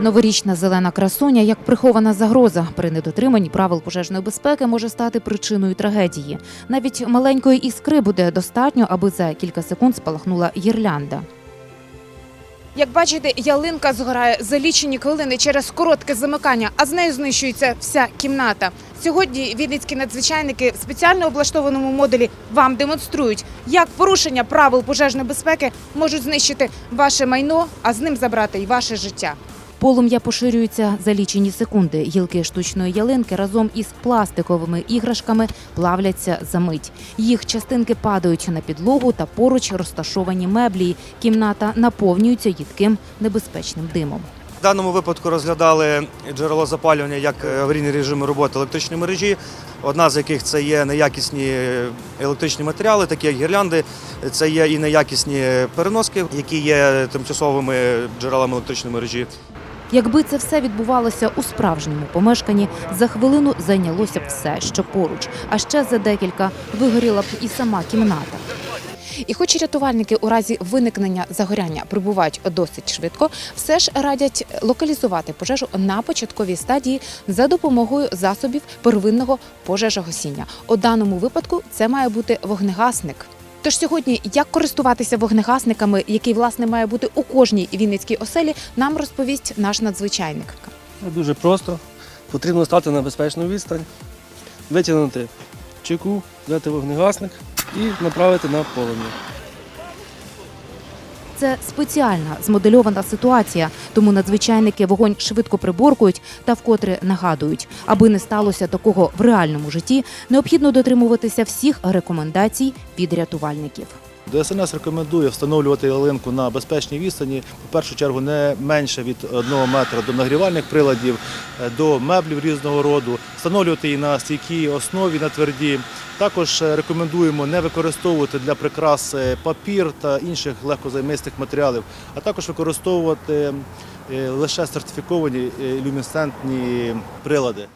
Новорічна зелена красуня як прихована загроза при недотриманні правил пожежної безпеки може стати причиною трагедії. Навіть маленької іскри буде достатньо, аби за кілька секунд спалахнула гірлянда. Як бачите, ялинка згорає за лічені хвилини через коротке замикання, а з нею знищується вся кімната. Сьогодні вінницькі надзвичайники в спеціально облаштованому модулі вам демонструють, як порушення правил пожежної безпеки можуть знищити ваше майно, а з ним забрати й ваше життя. Полум'я поширюється за лічені секунди. Гілки штучної ялинки разом із пластиковими іграшками плавляться за мить. Їх частинки падають на підлогу та поруч розташовані меблі. Кімната наповнюється їдким небезпечним димом. В даному випадку розглядали джерело запалювання як аварійні режими роботи електричної мережі. Одна з яких це є неякісні електричні матеріали, такі як гірлянди. Це є і неякісні переноски, які є тимчасовими джерелами електричної мережі. Якби це все відбувалося у справжньому помешканні, за хвилину зайнялося б все, що поруч, а ще за декілька вигоріла б і сама кімната. І хоч рятувальники у разі виникнення загоряння прибувають досить швидко, все ж радять локалізувати пожежу на початковій стадії за допомогою засобів первинного пожежогасіння. У даному випадку це має бути вогнегасник. Тож сьогодні, як користуватися вогнегасниками, який власне має бути у кожній вінницькій оселі, нам розповість наш надзвичайник. Дуже просто. Потрібно стати на безпечну відстань, витягнути чеку, взяти вогнегасник і направити на полум'я. Це спеціальна змодельована ситуація, тому надзвичайники вогонь швидко приборкують та вкотре нагадують, аби не сталося такого в реальному житті, необхідно дотримуватися всіх рекомендацій від рятувальників. ДСНС рекомендує встановлювати ялинку на безпечній відстані. В першу чергу не менше від 1 метра до нагрівальних приладів, е, до меблів різного роду, встановлювати її на стійкій основі, на тверді. Також е, рекомендуємо не використовувати для прикрас е, папір та інших легкозаймистих матеріалів, а також використовувати лише сертифіковані люмінесцентні прилади.